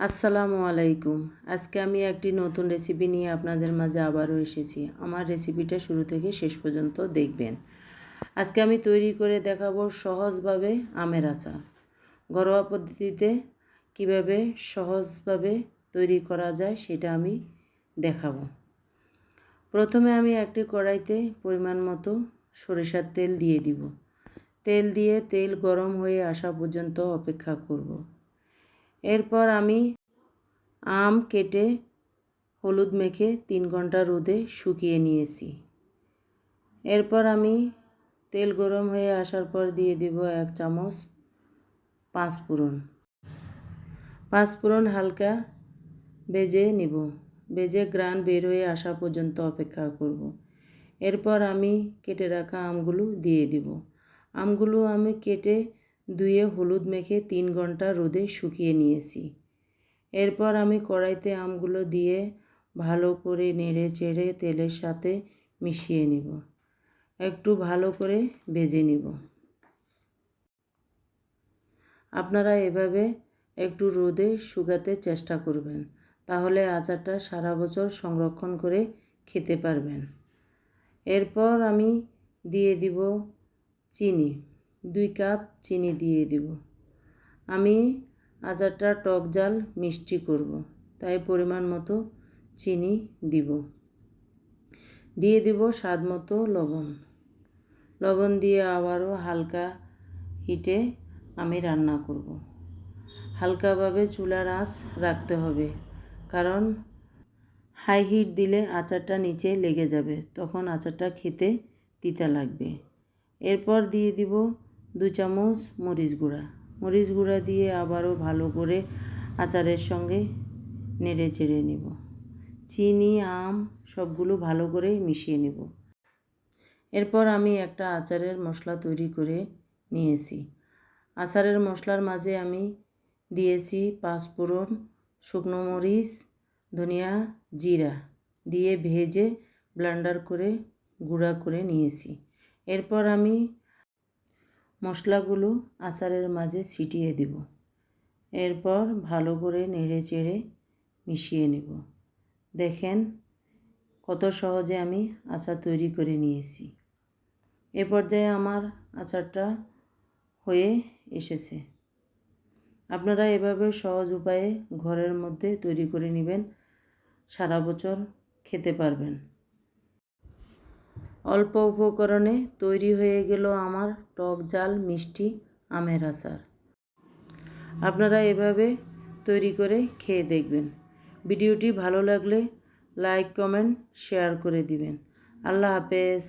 আসসালামু আলাইকুম। আজকে আমি একটি নতুন রেসিপি নিয়ে আপনাদের মাঝে আবারও এসেছি। আমার রেসিপিটা শুরু থেকে শেষ পর্যন্ত দেখবেন। আজকে আমি তৈরি করে দেখাবো সহজভাবে আমের আচার। ঘরোয়া পদ্ধতিতে কীভাবে সহজভাবে তৈরি করা যায় সেটা আমি দেখাবো। প্রথমে আমি একটি কড়াইতে পরিমাণ মতো সরিষার তেল দিয়ে দিব। তেল দিয়ে তেল গরম হয়ে আসা পর্যন্ত অপেক্ষা করব। এরপর আমি আম কেটে হলুদ মেখে তিন ঘণ্টা রোদে শুকিয়ে নিয়েছি। এরপর আমি তেল গরম হয়ে আসার পর দিয়ে দিব এক চামচ পাঁচফোড়ন। পাঁচফোড়ন হালকা বেজে নিব। বেজে গ্রান বের হয়ে আসা পর্যন্ত অপেক্ষা করব। এরপর আমি কেটে রাখা আমগুলো দিয়ে দিব। আমগুলো আমি কেটে ধুয়ে হলুদ মেখে তিন ঘণ্টা রোদে শুকিয়ে নিয়েছি। এরপর আমি কড়াইতে আমগুলো দিয়ে ভালো করে নেড়ে চেড়ে তেলের সাথে মিশিয়ে নিব। একটু ভালো করে ভেজে নিব। আপনারা এভাবে একটু রোদে শুকাতে চেষ্টা করবেন, তাহলে আচারটা সারা বছর সংরক্ষণ করে খেতে পারবেন। এরপর আমি দিয়ে দিব চিনি। দুই কাপ চিনি দিয়ে দিব। আমি আচারটা টক জাল মিষ্টি করব, তাই পরিমাণ মতো চিনি দিব। দিয়ে দিব স্বাদ মতো লবণ। লবণ দিয়ে আবারও হালকা হিটে আমি রান্না করব। হালকাভাবে চুলার আঁচ রাখতে হবে, কারণ হাই হিট দিলে আচারটা নিচে লেগে যাবে, তখন আচারটা খেতে তিতা লাগবে। এরপর দিয়ে দিব দু চামচ মরিচ গুঁড়া। মরিচ গুঁড়া দিয়ে আবারও ভালো করে আচারের সঙ্গে নেড়ে চেড়ে নেব। চিনি, আম সবগুলো ভালো করে মিশিয়ে নেব। এরপর আমি একটা আচারের মশলা তৈরি করে নিয়েছি। আচারের মশলার মাঝে আমি দিয়েছি পাঁচফোড়ন শুকনো মরিচ, ধনিয়া জিরা দিয়ে ভেজে ব্লান্ডার করে গুঁড়া করে নিয়েছি। এরপর আমি মশলাগুলো আচারের মাঝে ছিটিয়ে দেব। এরপর ভালো করে নেড়ে চেড়ে মিশিয়ে নেব। দেখেন কত সহজে আমি আচার তৈরি করে নিয়েছি। এ পর্যায়ে আমার আচারটা হয়ে এসেছে। আপনারা এভাবে সহজ উপায়ে ঘরের মধ্যে তৈরি করে নেবেন, সারা বছর খেতে পারবেন। অল্প উপকরণে তৈরি হয়ে গেল আমার টক জাল মিষ্টি আমের আচার। আপনারা এভাবে তৈরি করে খেয়ে দেখবেন। ভিডিওটি ভালো লাগলে লাইক, কমেন্ট, শেয়ার করে দিবেন। আল্লাহ হাফেজ।